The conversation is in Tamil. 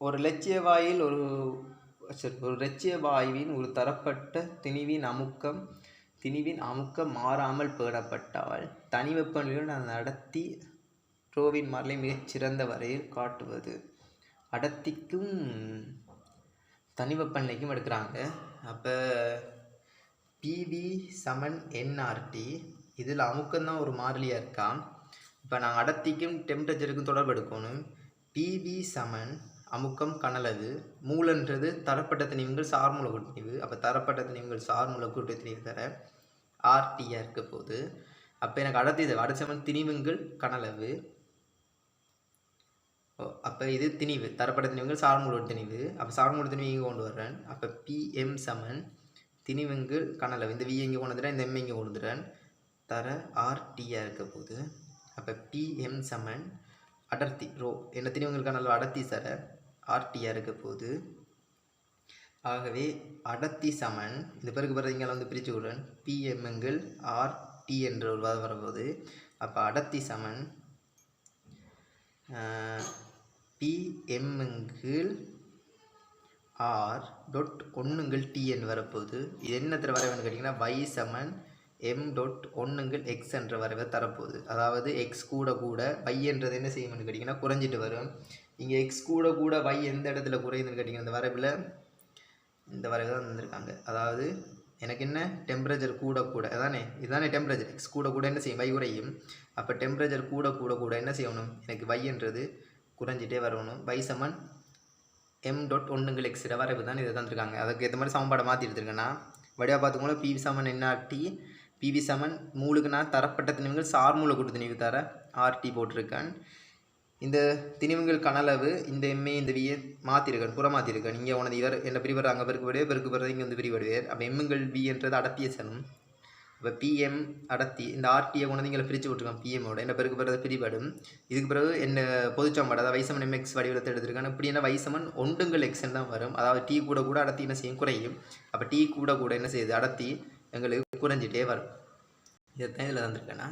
ஒரு இலட்சிய வாயில் ஒரு சரி ஒரு இலட்சிய வாயுவின் ஒரு தரப்பட்ட திணிவின் அமுக்கம் திணிவின் அமுக்கம் மாறாமல் பேடப்பட்டால் தனி வெப்பநிலையுடன் நான் அடர்த்தி ரோவின் மாறிலி மிகச் சிறந்த வரையில் காட்டுவது. அடர்த்திக்கும் தனி வெப்பநிலைக்கும் எடுக்கிறாங்க. அப்போ பிவி சமன் என்ஆர்டி இதில் அமுக்கம்தான் ஒரு மாறிலியாக இருக்கான் இப்போ நாங்கள் அடர்த்திக்கும் டெம்பரேச்சருக்கும் தொடர்பு எடுக்கணும். பிவி சமன் அமுக்கம் கனலது. மூலன்றது தரப்பட்ட திணிவுங்கள் சார்மூல கூட்டணிவு அப்போ தரப்பட்ட திணிவுங்கள் சார்மூல கூட்டு திணிவு தர ஆர்டியாக இருக்க போகுது அப்போ எனக்கு அடர்த்தி தேவை அடர்த்தி சமன் திணிவுங்கள் கனலவு. ஓ அப்போ இது திணிவு. தரப்பட்ட திணிவுங்கள் சார்மூல திணிவு அப்போ சார்மூல திணிவு இங்கே கொண்டு வர்றேன்? அப்போ பிஎம் சமன் திணிவுங்கள் கனலவு. இந்த வி இங்கே கொண்டு வந்துடுறேன்? இந்த எம் இங்கே கொண்டு வந்துடுறேன்? தர ஆர்டியாக இருக்க போகுது அப்போ பிஎம் சமன் அடர்த்தி ரோ. என்ன திணிவுங்களுக்கான அளவு அடர்த்தி சர. ஆர்டியாக இருக்க போகுது. ஆகவே அடர்த்தி சமன். இந்த பிறகு பிறகு வந்து பிரித்து விடுறேன் பிஎம்எங்கள் ஆர்டி என்ற ஒரு வாதம் வரப்போகுது அப்போ அடர்த்தி சமன் பிஎம்எங்கள் ஆர் டொட் ஒன்றுங்கள் டிஎன் வரப்போகுது. இது என்னத்தில் வரவேன்னு கேட்டிங்கன்னா வை சமன் எம் டொட் ஒன்றுங்கள் எக்ஸ் என்ற வரைவை தரப்போகுது. அதாவது எக்ஸ் கூட கூட y என்றது என்ன செய்யும்னு கேட்டிங்கன்னா குறைஞ்சிட்டு வரும். இங்கே எக்ஸ் கூட கூட வை எந்த இடத்துல குறையுதுன்னு கேட்டிங்கன்னா இந்த வரவில் இந்த வரவு தான் அதாவது எனக்கு என்ன? டெம்பரேச்சர் கூட கூட. அதானே? இதுதானே டெம்பரேச்சர் எக்ஸ் கூட கூட என்ன செய்யும்? வை குறையும். அப்போ டெம்பரேச்சர் கூட கூட கூட என்ன செய்யணும்? எனக்கு வைன்றது குறைஞ்சிட்டே வரணும். வை சமன் எம் டாட் ஒன்றுங்கள் எக்ஸ் வரவு தான் இதை தந்திருக்காங்க. அதுக்கு ஏற்ற மாதிரி சமன்பாடை மாற்றி எடுத்துருக்கேன்னா வடிவாக பார்த்துக்கோங்க. பிவி சமன் என்ஆர்டி பிவி சமன் மூலுக்கு நான் தரப்பட்ட திணிவுகள் சார்மூல கூட்டு திணிவு தர ஆர்டி போட்டிருக்கேன். இந்த திணிவுகள் கனளவு இந்த எம்ஏ இந்த வியை மாற்றிருக்கேன் புறமாற்றிருக்கேன் இங்கே உனது இவர் என்ன பிரிவர் அங்கே பெருக்கு விடுவேர் பெருக்கு பிறகு இங்கே வந்து பிரிவடுவேர். அப்போ எம்முங்கள் வி என்றது அடர்த்திய சனம். இப்போ பிஎம் அடர்த்தி இந்த ஆர்டியை கொண்டு இங்கே பிரித்து விட்ருக்கோம் பிஎம்மோட என்ன பிறகு பிறகு பிரிபடும். இதுக்கு பிறகு என்ன பொதுச்சம்பாடு அதாவது வைசமன் எம்எக்ஸ் வடிவத்தை எடுத்திருக்காங்க இப்படி என்ன வைசமன் ஒன்றுங்கள் எக்ஸ்ன்னு தான் வரும். அதாவது டீ கூட கூட அடர்த்தி என்ன செய்யும்? குறையும். அப்போ டீ கூட கூட என்ன செய்யுது? அடர்த்தி எங்களுக்கு குறைஞ்சிட்டே வரும். இதைத்தான் இதில் தந்திருக்கேன்னா